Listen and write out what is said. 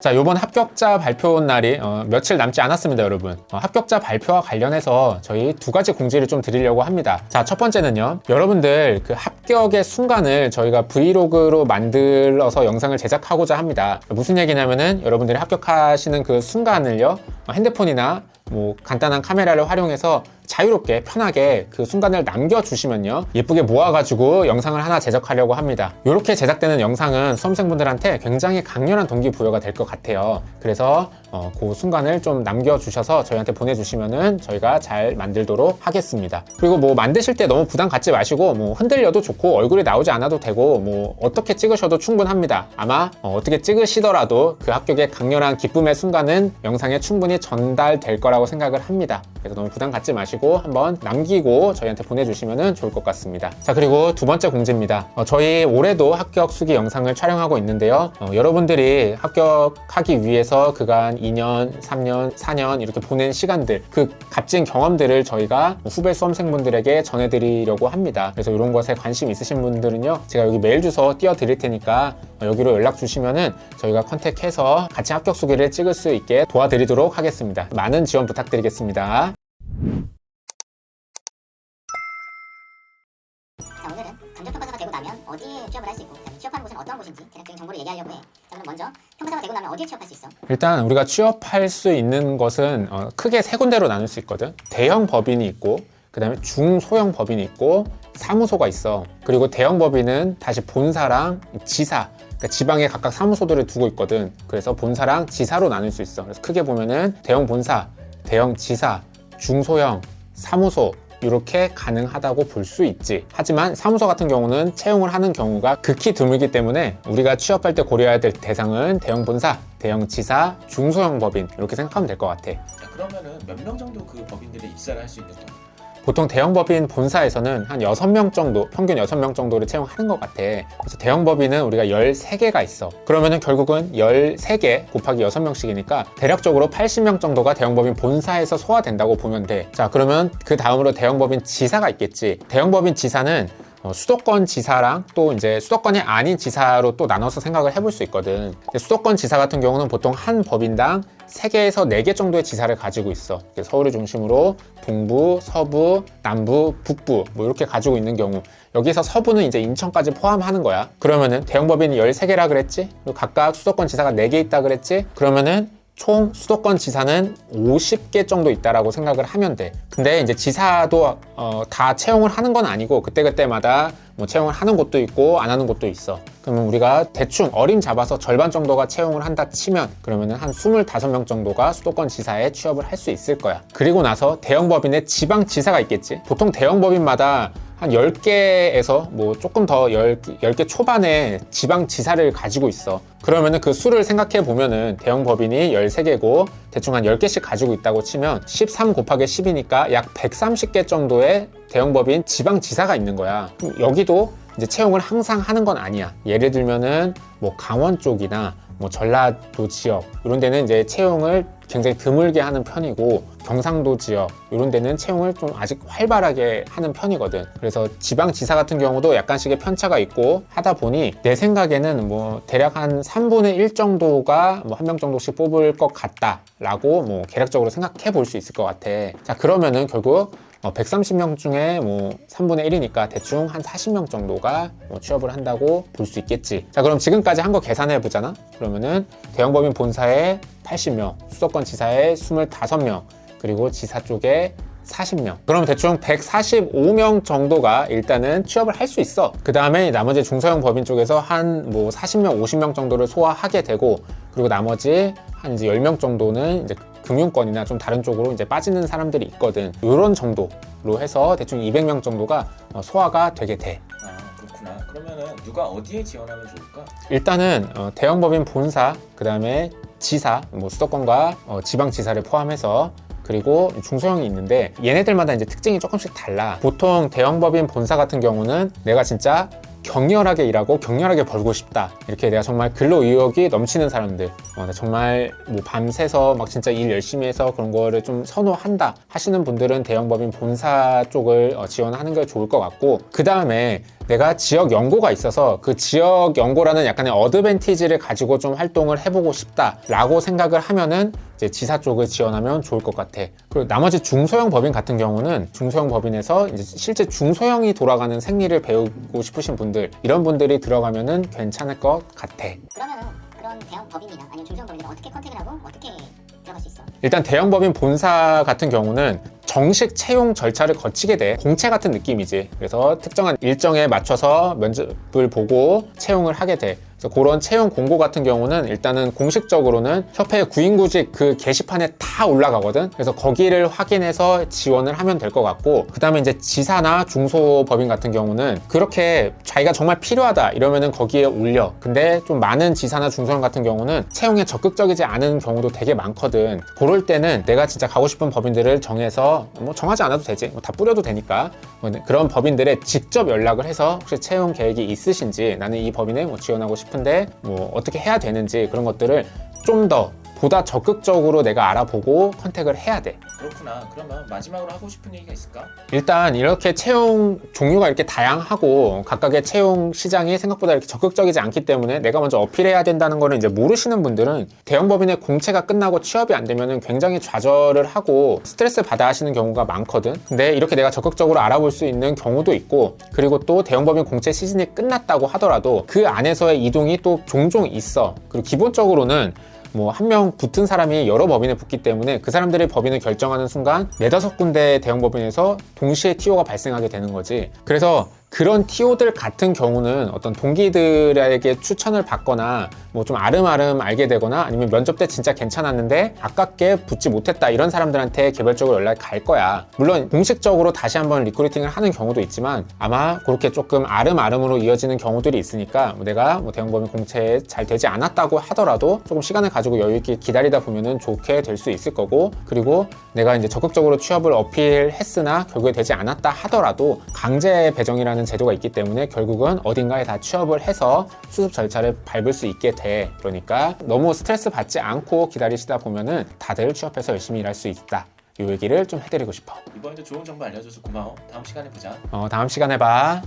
자, 요번 합격자 발표 날이 어, 며칠 남지 않았습니다, 여러분. 어, 합격자 발표와 관련해서 저희 두 가지 공지를 좀 드리려고 합니다. 자, 첫 번째는요. 여러분들 그 합격의 순간을 저희가 브이로그로 만들어서 영상을 제작하고자 합니다. 무슨 얘기냐면은 여러분들이 합격하시는 그 순간을요. 어, 핸드폰이나 뭐 간단한 카메라를 활용해서 자유롭게 편하게 그 순간을 남겨주시면요. 예쁘게 모아가지고 영상을 하나 제작하려고 합니다. 이렇게 제작되는 영상은 수험생분들한테 굉장히 강렬한 동기부여가 될 것 같아요. 그래서 어, 그 순간을 좀 남겨주셔서 저희한테 보내주시면은 저희가 잘 만들도록 하겠습니다. 그리고 뭐 만드실 때 너무 부담 갖지 마시고 뭐 흔들려도 좋고 얼굴이 나오지 않아도 되고 뭐 어떻게 찍으셔도 충분합니다. 아마 어, 떻게 찍으시더라도 그 합격의 강렬한 기쁨의 순간은 영상에 충분히 전달될 거라고 생각을 합니다. 그래서 너무 부담 갖지 마시고 한번 남기고 저희한테 보내주시면 좋을 것 같습니다. 자 그리고 두 번째 공지입니다. 어, 저희 올해도 합격 수기 영상을 촬영하고 있는데요. 어, 여러분들이 합격하기 위해서 그간 2년, 3년, 4년 이렇게 보낸 시간들 그 값진 경험들을 저희가 후배 수험생분들에게 전해드리려고 합니다. 그래서 이런 것에 관심 있으신 분들은요. 제가 여기 메일 주소 띄워드릴 테니까 어, 여기로 연락 주시면은 저희가 컨택해서 같이 합격 수기를 찍을 수 있게 도와드리도록 하겠습니다. 많은 지원 부탁드리겠습니다. 그다음에 취업하는 곳은 어떤 곳인지 대략적인 정보를 얘기하려고 해. 자 그럼 먼저 평가사가 되고 나면 어디에 취업할 수 있어? 일단 우리가 취업할 수 있는 것은 어, 크게 세 군데로 나눌 수 있거든. 대형 법인이 있고, 그 다음에 중소형 법인이 있고, 사무소가 있어. 그리고 대형 법인은 다시 본사랑 지사, 그러니까 지방에 각각 사무소들을 두고 있거든. 그래서 본사랑 지사로 나눌 수 있어. 그래서 크게 보면은 대형 본사, 대형 지사, 중소형, 사무소, 이렇게 가능하다고 볼 수 있지. 하지만 사무소 같은 경우는 채용을 하는 경우가 극히 드물기 때문에 우리가 취업할 때 고려해야 될 대상은 대형 본사, 대형 지사, 중소형 법인 이렇게 생각하면 될 것 같아. 야, 그러면은 몇 명 정도 그 법인들이 입사를 할 수 있는 거야? 보통 대형 법인 본사에서는 한 6명 정도, 평균 6명 정도를 채용하는 것 같아. 그래서 대형 법인은 우리가 13개가 있어. 그러면은 결국은 13개 곱하기 6명씩이니까 대략적으로 80명 정도가 대형 법인 본사에서 소화된다고 보면 돼. 자, 그러면 그 다음으로 대형 법인 지사가 있겠지. 대형 법인 지사는 어, 수도권 지사랑 또 이제 수도권이 아닌 지사로 또 나눠서 생각을 해볼 수 있거든. 수도권 지사 같은 경우는 보통 한 법인당 3개에서 4개 정도의 지사를 가지고 있어. 서울을 중심으로 동부, 서부, 남부, 북부 뭐 이렇게 가지고 있는 경우 여기서 서부는 이제 인천까지 포함하는 거야. 그러면은 대형 법인이 13개라 그랬지? 그리고 각각 수도권 지사가 4개 있다 그랬지? 그러면은 총 수도권 지사는 50개 정도 있다라고 생각을 하면 돼. 근데 이제 지사도 어, 다 채용을 하는 건 아니고 그때그때마다 뭐 채용을 하는 곳도 있고 안 하는 곳도 있어. 그러면 우리가 대충 어림 잡아서 절반 정도가 채용을 한다 치면 그러면은 한 25명 정도가 수도권 지사에 취업을 할 수 있을 거야. 그리고 나서 대형 법인의 지방 지사가 있겠지. 보통 대형 법인마다 한 10개에서 뭐 조금 더 10, 10개 초반에 지방 지사를 가지고 있어. 그러면은 그 수를 생각해 보면은 대형 법인이 13개고 대충 한 10개씩 가지고 있다고 치면 13 곱하기 10이니까 약 130개 정도의 대형 법인 지방 지사가 있는 거야. 여기도 이제 채용을 항상 하는 건 아니야. 예를 들면은 뭐 강원 쪽이나 뭐 전라도 지역 이런 데는 이제 채용을 굉장히 드물게 하는 편이고 경상도 지역 이런 데는 채용을 좀 아직 활발하게 하는 편이거든. 그래서 지방 지사 같은 경우도 약간씩의 편차가 있고 하다 보니 내 생각에는 뭐 대략 한 3분의 1 정도가 뭐 한 명 정도씩 뽑을 것 같다 라고 뭐 계략적으로 생각해 볼 수 있을 것 같아. 자 그러면은 결국 어, 130명 중에 뭐 3분의 1이니까 대충 한 40명 정도가 뭐 취업을 한다고 볼 수 있겠지. 자, 그럼 지금까지 한 거 계산해 보잖아? 그러면은 대형법인 본사에 80명, 수도권 지사에 25명, 그리고 지사 쪽에 40명. 그럼 대충 145명 정도가 일단은 취업을 할 수 있어. 그 다음에 나머지 중소형 법인 쪽에서 한 뭐 40명, 50명 정도를 소화하게 되고, 그리고 나머지 한 이제 10명 정도는 이제 금융권이나 좀 다른 쪽으로 이제 빠지는 사람들이 있거든. 이런 정도로 해서 대충 200명 정도가 어, 소화가 되게 돼. 아 그렇구나. 그러면은 누가 어디에 지원하면 좋을까? 일단은 어, 대형 법인 본사, 그 다음에 지사, 뭐 수도권과 어, 지방지사를 포함해서 그리고 중소형이 있는데 얘네들마다 이제 특징이 조금씩 달라. 보통 대형법인 본사 같은 경우는 내가 진짜 격렬하게 일하고 격렬하게 벌고 싶다. 이렇게 내가 정말 근로 의욕이 넘치는 사람들. 어, 나 정말 뭐 밤새서 막 진짜 일 열심히 해서 그런 거를 좀 선호한다 하시는 분들은 대형법인 본사 쪽을 어, 지원하는 게 좋을 것 같고 그 다음에 내가 지역 연고가 있어서 그 지역 연고라는 약간의 어드밴티지를 가지고 좀 활동을 해보고 싶다라고 생각을 하면은 이제 지사 쪽을 지원하면 좋을 것 같아. 그리고 나머지 중소형 법인 같은 경우는 중소형 법인에서 이제 실제 중소형이 돌아가는 생리를 배우고 싶으신 분들 이런 분들이 들어가면은 괜찮을 것 같아. 그러면은 그런 대형 법인이나 아니면 중소형 법인을 어떻게 컨택을 하고 어떻게 들어갈 수 있어? 일단 대형 법인 본사 같은 경우는 정식 채용 절차를 거치게 돼. 공채 같은 느낌이지. 그래서 특정한 일정에 맞춰서 면접을 보고 채용을 하게 돼 그래서 그런 채용 공고 같은 경우는 일단은 공식적으로는 협회 구인구직 그 게시판에 다 올라가거든? 그래서 거기를 확인해서 지원을 하면 될 것 같고 그 다음에 이제 지사나 중소법인 같은 경우는 그렇게 자기가 정말 필요하다 이러면은 거기에 올려. 근데 좀 많은 지사나 중소형 같은 경우는 채용에 적극적이지 않은 경우도 되게 많거든. 그럴 때는 내가 진짜 가고 싶은 법인들을 정해서 뭐 정하지 않아도 되지. 뭐 다 뿌려도 되니까. 뭐 그런 법인들에 직접 연락을 해서 혹시 채용 계획이 있으신지 나는 이 법인에 뭐 지원하고 싶 은데 뭐 어떻게 해야 되는지 그런 것들을 좀 더 보다 적극적으로 내가 알아보고 컨택을 해야 돼. 그렇구나. 그러면 마지막으로 하고 싶은 얘기가 있을까? 일단 이렇게 채용 종류가 이렇게 다양하고 각각의 채용 시장이 생각보다 이렇게 적극적이지 않기 때문에 내가 먼저 어필해야 된다는 거를 이제 모르시는 분들은 대형 법인의 공채가 끝나고 취업이 안 되면은 굉장히 좌절을 하고 스트레스 받아 하시는 경우가 많거든. 근데 이렇게 내가 적극적으로 알아볼 수 있는 경우도 있고 그리고 또 대형 법인 공채 시즌이 끝났다고 하더라도 그 안에서의 이동이 또 종종 있어. 그리고 기본적으로는 뭐 한 명 붙은 사람이 여러 법인에 붙기 때문에 그 사람들이 법인을 결정하는 순간 네다섯 군데 대형 법인에서 동시에 TO가 발생하게 되는 거지. 그래서 그런 TO들 같은 경우는 어떤 동기들에게 추천을 받거나 뭐 좀 아름아름 알게 되거나 아니면 면접 때 진짜 괜찮았는데 아깝게 붙지 못했다 이런 사람들한테 개별적으로 연락이 갈 거야. 물론 공식적으로 다시 한번 리크루팅을 하는 경우도 있지만 아마 그렇게 조금 아름아름으로 이어지는 경우들이 있으니까 뭐 내가 뭐 대형법인 공채에 잘 되지 않았다고 하더라도 조금 시간을 가지고 여유 있게 기다리다 보면은 좋게 될 수 있을 거고 그리고 내가 이제 적극적으로 취업을 어필했으나 결국에 되지 않았다 하더라도 강제 배정이라 는 제도가 있기 때문에 결국은 어딘가에 다 취업을 해서 수습 절차를 밟을 수 있게 돼. 그러니까 너무 스트레스 받지 않고 기다리시다 보면은 다들 취업해서 열심히 일할 수 있다. 이 얘기를 좀 해드리고 싶어. 이번에도 좋은 정보 알려줘서 고마워. 다음 시간에 보자. 어, 다음 시간에 봐.